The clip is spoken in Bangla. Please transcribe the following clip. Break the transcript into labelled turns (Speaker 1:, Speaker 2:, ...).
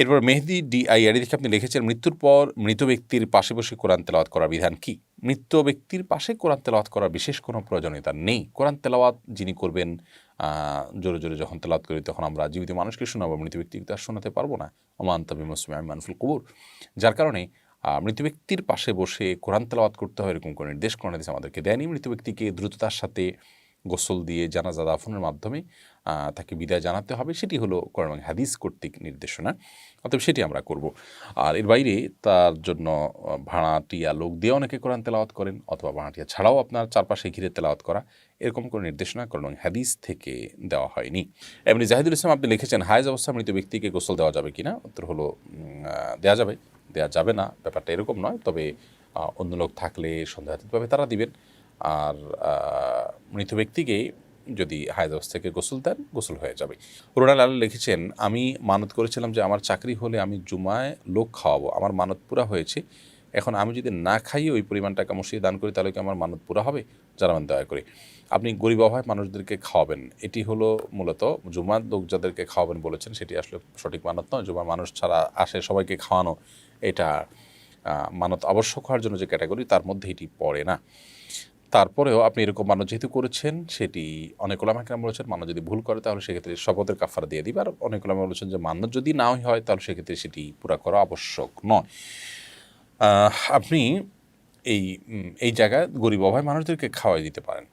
Speaker 1: এরপর মেহেদি ডি আইআরি থেকে আপনি লিখেছেন, মৃত্যুর পর মৃত ব্যক্তির পাশে বসে কোরআন তেলাওয়াত করার বিধান কি? মৃত ব্যক্তির পাশে কোরআন তেলাওয়াত করার বিশেষ কোনো প্রয়োজনীয়তা নেই। কোরআন তেলাওয়াত যিনি করবেন জোরে জোরে যখন তেলাওয়াত করি তখন আমরা জীবিত মানুষকে শোনাবো, মৃত ব্যক্তিকে তো আর শোনাতে পারব না। ওমান তবে মুসলিম মানফুল কবুর। যার কারণে মৃত ব্যক্তির পাশে বসে কোরআন তেলাওয়াত করতে হয় এরকম কোনো নির্দেশ কোরআন আমাদেরকে দেয়নি। মৃত ব্যক্তিকে দ্রুততার সাথে গোসল দিয়ে জানাজা দাফনের মাধ্যমে তাকে বিদায় জানাতে হবে। সেটি হলো কোরআন হাদিস কর্তৃক নির্দেশনা। অতএব সেটি আমরা করব। আর এর বাইরে তার জন্য ভাড়াটিয়া লোক দিয়ে অনেকে কোরআন তেলাওয়াত করেন অথবা ভাড়াটিয়া ছাড়াও আপনার চারপাশে ঘিরে তেলাওয়াত করা। এরকম কোনো নির্দেশনা কোরআন হাদিস থেকে দেওয়া হয়নি। এমনি জাহিদুল ইসলাম আপনি লিখেছেন, হায়জ অবস্থা, মৃত ব্যক্তিকে গোসল দেওয়া যাবে কিনা? উত্তর হলো দেওয়া যাবে। দেওয়া যাবে না, ব্যাপারটা এরকম নয়। তবে অন্য লোক থাকলে সন্দেহাতীতভাবে তারা দিবেন। আর মৃত ব্যক্তিকে যদি হায়দ থেকে গোসল দেন, গোসল হয়ে যাবে। রোনাল আল লিখেছেন, আমি মানত করেছিলাম যে আমার চাকরি হলে আমি জুমায় লোক খাওয়াবো। আমার মানত পুরা হয়েছে। এখন আমি যদি না খাইয়ে ওই পরিমাণ টাকা মসিয়ে দান করি, তাহলে কি আমার মানত পুরা হবে? জানাবেন দয়া করে। আপনি গরিব অভাব মানুষদেরকে খাওয়াবেন। এটি হলো মূলত জুমার লোক যাদেরকে খাওয়াবেন বলেছেন, সেটি আসলে সঠিক মানত নয়। জুমার মানুষ ছাড়া আসে সবাইকে খাওয়ানো। এটা মানত আবশ্যক হওয়ার জন্য যে ক্যাটাগরি, তার মধ্যে এটি পড়ে না। তারপরেও আপনি এরকম মানুষ যেহেতু করেছেন, সেটি অনেক ওলামাকেরাম বলেছেন, মানুষ যদি ভুল করে তাহলে সেক্ষেত্রে শপথের কাফারা দিয়ে দিবে। আর অনেক ওলামা বলেছেন যে মান্য যদি নাও হয় তাহলে সেক্ষেত্রে সেটি পুরা করা আবশ্যক নয়। আপনি এই এই জায়গায় গরিব অভাবে মানুষদেরকে খাওয়াই দিতে পারেন।